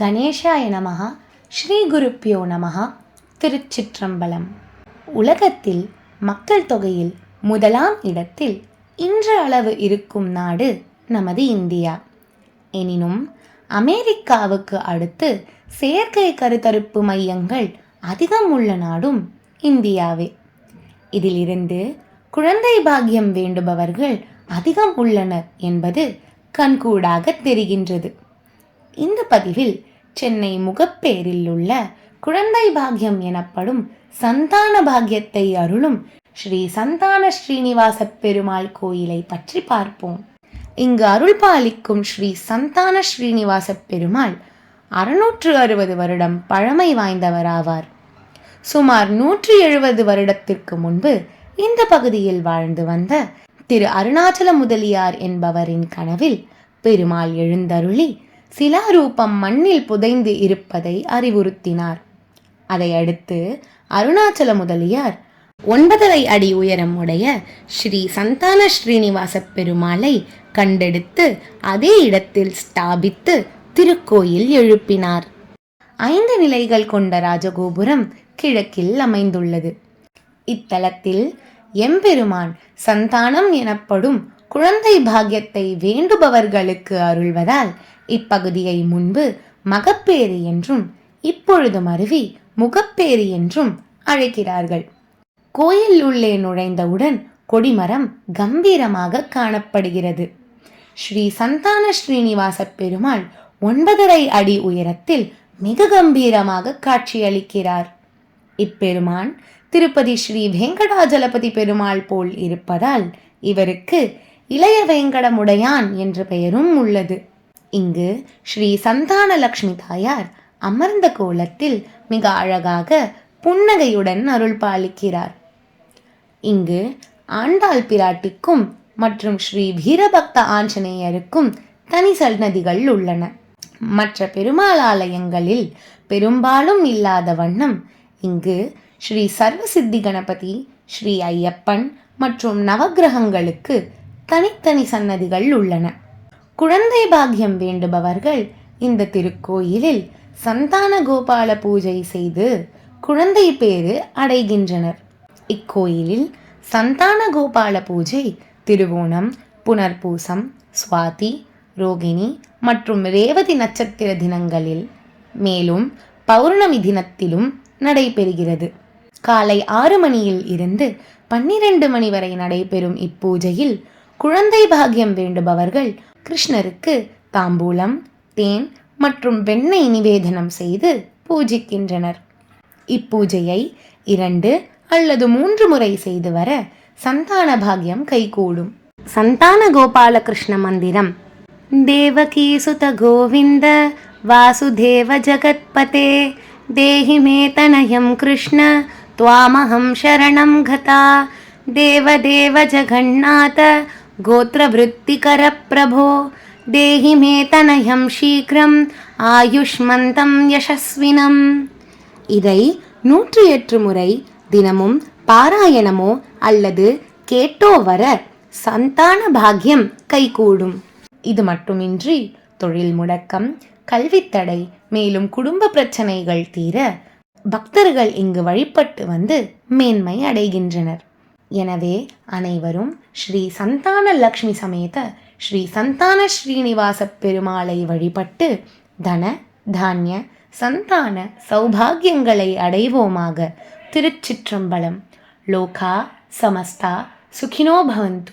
கணேஷாய நமஹா ஸ்ரீ குருப்பியோ நமகா திருச்சிற்றம்பலம். உலகத்தில் மக்கள் தொகையில் முதலாம் இடத்தில் இன்று அளவு இருக்கும் நாடு நமது இந்தியா. எனினும் அமெரிக்காவுக்கு அடுத்து செயற்கை கருத்தரிப்பு மையங்கள் அதிகம் உள்ள நாடும் இந்தியாவே. இதிலிருந்து குழந்தை பாக்கியம் வேண்டுபவர்கள் அதிகம் உள்ளனர் என்பது கண்கூடாக தெரிகின்றது. இந்த பதிவில் சென்னை முகப்பேரில் உள்ள குழந்தை பாக்யம் எனப்படும் சந்தான பாக்யத்தை அருளும் ஸ்ரீ சந்தான ஸ்ரீனிவாச பெருமாள் கோயிலை பற்றி பார்ப்போம். இங்கு அருள் பாலிக்கும் ஸ்ரீ சந்தான ஸ்ரீனிவாச பெருமாள் அறுநூற்று அறுபது வருடம் பழமை வாய்ந்தவராவார். சுமார் நூற்றி எழுபது வருடத்திற்கு முன்பு இந்த பகுதியில் வாழ்ந்து வந்த திரு அருணாச்சல முதலியார் என்பவரின் கனவில் பெருமாள் எழுந்தருளி சிலாரூபம் மண்ணில் புதைந்து இருப்பதை அறிவுறுத்தினார். அதையடுத்து அருணாச்சல முதலியார் ஒன்பதரை அடி உயரம் உடைய ஸ்ரீ சந்தான ஸ்ரீனிவாச பெருமாளை கண்டெடுத்து அதே இடத்தில் ஸ்தாபித்து திருக்கோயில் எழுப்பினார். ஐந்து நிலைகள் கொண்ட ராஜகோபுரம் கிழக்கில் அமைந்துள்ளது. இத்தலத்தில் எம்பெருமான் சந்தானம் எனப்படும் குழந்தை பாக்கியத்தை வேண்டுபவர்களுக்கு அருள்வதால் இப்பகுதியை முன்பு மகப்பேறு என்றும் இப்பொழுது மருவி முகப்பேறு என்றும் அழைக்கிறார்கள். கோயில் உள்ளே நுழைந்தவுடன் கொடிமரம் கம்பீரமாக காணப்படுகிறது. ஸ்ரீ சந்தான ஸ்ரீனிவாச பெருமாள் ஒன்பதரை அடி உயரத்தில் மிக கம்பீரமாக காட்சியளிக்கிறார். இப்பெருமான் திருப்பதி ஸ்ரீ வெங்கடாஜலபதி பெருமாள் போல் இருப்பதால் இவருக்கு இளைய வெங்கடமுடையான் என்ற பெயரும் உள்ளது. இங்கு ஸ்ரீ சந்தான லக்ஷ்மி தாயார் அமர்ந்த கோலத்தில் மிக அழகாக புன்னகையுடன் அருள் பாலிக்கிறார். இங்கு ஆண்டாள் பிராட்டிக்கும் மற்றும் ஸ்ரீ வீரபக்த ஆஞ்சநேயருக்கும் தனி சன்னதிகள் உள்ளன. மற்ற பெருமாள் ஆலயங்களில் பெரும்பாலும் இல்லாத வண்ணம் இங்கு ஸ்ரீ சர்வசித்தி கணபதி ஸ்ரீ ஐயப்பன் மற்றும் நவக்கிரகங்களுக்கு தனித்தனி சன்னதிகள் உள்ளன. குழந்தை பாக்கியம் வேண்டுபவர்கள் இந்த திருக்கோயிலில் சந்தான கோபால பூஜை செய்து குழந்தை பேறு அடைகின்றனர். இக்கோயிலில் சந்தான கோபால பூஜை திருவோணம் புனர்பூசம் சுவாதி ரோகிணி மற்றும் ரேவதி நட்சத்திர தினங்களில் மேலும் பௌர்ணமி தினத்திலும் நடைபெறுகிறது. காலை ஆறு மணியில் இருந்து பன்னிரண்டு மணி வரை நடைபெறும் இப்பூஜையில் குழந்தை பாகியம் வேண்டுபவர்கள் கிருஷ்ணருக்கு தாம்பூலம் தேன் மற்றும் வெண்ணெய் நிவேதனம் செய்து பூஜிக்கின்றனர். இப்பூஜையை இரண்டு அல்லது மூன்று முறை செய்து வர சந்தான பாகியம் கைகூடும். சந்தான கோபால கிருஷ்ண மந்திரம். தேவகீசுத கோவிந்த வாசுதேவ ஜகத்பதே தேஹி மே தனயம் கிருஷ்ண துவாமகம் சரணம் கதா தேவ தேவ ஜெகநாத जगन्नाथ गोत्रवृत्तिकरप्रभो देहि मे तनयं शीघ्रम् ஆயுஷ்மந்தம் யசஸ்வினம் இதை நூற்றி எட்டு முறை தினமும் பாராயணமோ அல்லது கேட்டோ வர சந்தான பாக்கியம் கைகூடும் இது மட்டுமின்றி தொழில் முடக்கம் கல்வித்தடை மேலும் குடும்ப பிரச்சனைகள் தீர பக்தர்கள் இங்கு வழிபட்டு வந்து மேன்மை அடைகின்றனர் எனவே அனைவரும் ஸ்ரீ சந்தான லக்ஷ்மி சமேத ஸ்ரீ சந்தான ஸ்ரீனிவாச பெருமாளை வழிபட்டு தன தானிய சந்தான சௌபாகியங்களை அடைவோமாக. திருச்சிற்றம்பலம். லோகா சமஸ்தா சுகினோ பவந்து.